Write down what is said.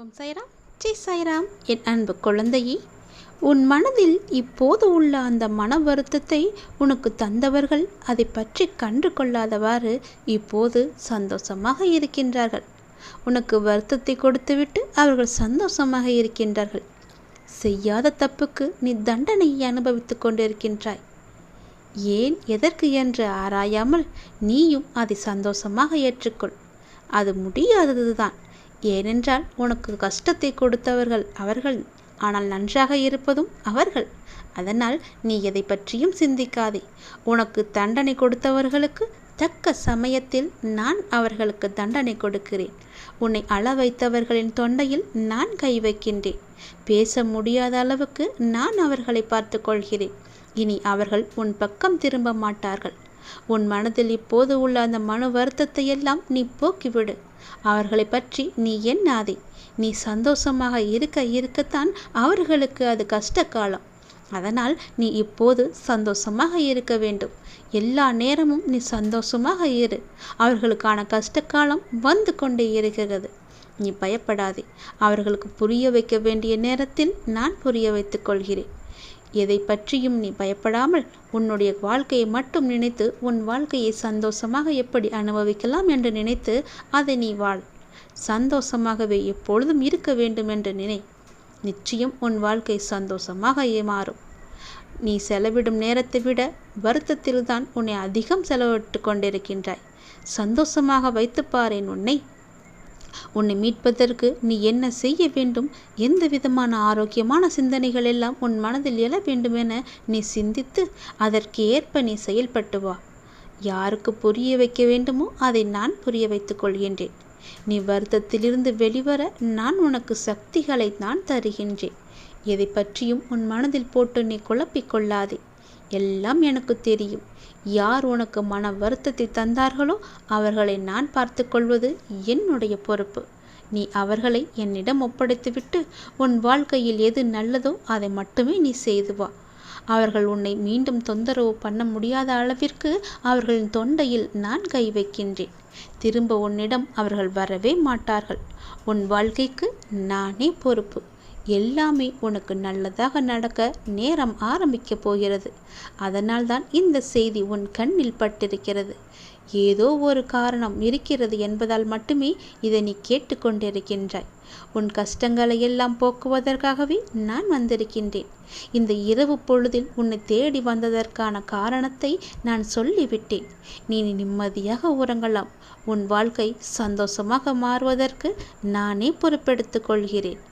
ஓம் சாய்ராம் ஜெய் சாய்ராம் என் அன்பு குழந்தையே உன் மனதில் இப்போது உள்ள அந்த மன வருத்தத்தை உனக்கு தந்தவர்கள் அதை பற்றி கண்டு கொள்ளாதவாறு இப்போது சந்தோஷமாக இருக்கின்றார்கள். உனக்கு வருத்தத்தை கொடுத்துவிட்டு அவர்கள் சந்தோஷமாக இருக்கின்றார்கள். செய்யாத தப்புக்கு நீ தண்டனையை அனுபவித்துக் கொண்டிருக்கின்றாய். ஏன் எதற்கு என்று ஆராயாமல் நீயும் அதை சந்தோஷமாக ஏற்றுக்கொள். அது முடியாததுதான். ஏனென்றால் உனக்கு கஷ்டத்தை கொடுத்தவர்கள் அவர்கள் ஆனால் நன்றாக இருப்பதும் அவர்கள். அதனால் நீ எதை பற்றியும் சிந்திக்காதே. உனக்கு தண்டனை கொடுத்தவர்களுக்கு தக்க சமயத்தில் நான் அவர்களுக்கு தண்டனை கொடுக்கிறேன். உன்னை அள வைத்தவர்களின் தொண்டையில் நான் கை வைக்கின்றேன். பேச முடியாத அளவுக்கு நான் அவர்களை பார்த்து கொள்கிறேன். இனி அவர்கள் உன் பக்கம் திரும்ப மாட்டார்கள். உன் மனதில் இப்போது உள்ள அந்த மன வருத்தத்தை எல்லாம் நீ போக்கிவிடு. அவர்களை பற்றி நீ எண்ணாதே. நீ சந்தோஷமாக இருக்க இருக்கத்தான் அவர்களுக்கு அது கஷ்ட காலம் அதனால் நீ இப்போது சந்தோஷமாக இருக்க வேண்டும். எல்லா நேரமும் நீ சந்தோஷமாக இரு. அவர்களுக்கான கஷ்ட காலம் வந்து கொண்டே இருக்கிறது. நீ பயப்படாதே. அவர்களுக்கு புரிய வைக்க வேண்டிய நேரத்தில் நான் புரிய வைத்துக் கொள்கிறேன். எதை பற்றியும் நீ பயப்படாமல் உன்னுடைய வாழ்க்கையை மட்டும் நினைத்து உன் வாழ்க்கையை சந்தோஷமாக எப்படி அனுபவிக்கலாம் என்று நினைத்து அதை நீ வாழ். சந்தோஷமாகவே எப்பொழுதும் இருக்க வேண்டும் என்று நினை. நிச்சயம் உன் வாழ்க்கை சந்தோஷமாக மாறும். நீ செலவிடும் நேரத்தை விட வருத்தத்தில்தான் உன்னை அதிகம் செலவிட்டு கொண்டிருக்கின்றாய். சந்தோஷமாக வைத்துப்பாரேன் உன்னை. உன்னை மீட்பதற்கு நீ என்ன செய்ய வேண்டும்? எந்த விதமான ஆரோக்கியமான சிந்தனைகள் எல்லாம் உன் மனதில் எழ வேண்டும் என நீ சிந்தித்து அதற்கு ஏற்ப நீ செயல்பட்டு வா. யாருக்கு புரிய வைக்க வேண்டுமோ அதை நான் புரிய வைத்துக் கொள்கின்றேன். நீ வருத்தத்திலிருந்து வெளிவர நான் உனக்கு சக்திகளை நான் தருகின்றேன். எதை பற்றியும் உன் மனதில் போட்டு நீ குழப்பிக் கொள்ளாதே. எல்லாம் எனக்கு தெரியும். யார் உனக்கு மன வருத்தத்தை தந்தார்களோ அவர்களை நான் பார்த்து கொள்வது என்னுடைய பொறுப்பு. நீ அவர்களை என்னிடம் ஒப்படைத்துவிட்டு உன் வாழ்க்கையில் எது நல்லதோ அதை மட்டுமே நீ செய்து வா. அவர்கள் உன்னை மீண்டும் தொந்தரவு பண்ண முடியாத அளவிற்கு அவர்களின் தொண்டையில் நான் கை வைக்கின்றேன். திரும்ப உன்னிடம் அவர்கள் வரவே மாட்டார்கள். உன் வாழ்க்கைக்கு நானே பொறுப்பு. எல்லாமே உனக்கு நல்லதாக நடக்க நேரம் ஆரம்பிக்கப் போகிறது. அதனால்தான் இந்த செய்தி உன் கண்ணில் பட்டிருக்கிறது. ஏதோ ஒரு காரணம் இருக்கிறது என்பதால் மட்டுமே இதை நீ கேட்டுக்கொண்டிருக்கின்றாய் உன் கஷ்டங்களை எல்லாம் போக்குவதற்காகவே நான் வந்திருக்கின்றேன். இந்த இரவு பொழுதில் உன்னை தேடி வந்ததற்கான காரணத்தை நான் சொல்லிவிட்டேன். நீ நிம்மதியாக உறங்கலாம். உன் வாழ்க்கை சந்தோஷமாக மாறுவதற்கு நானே பொறுப்பெடுத்துக் கொள்கிறேன்.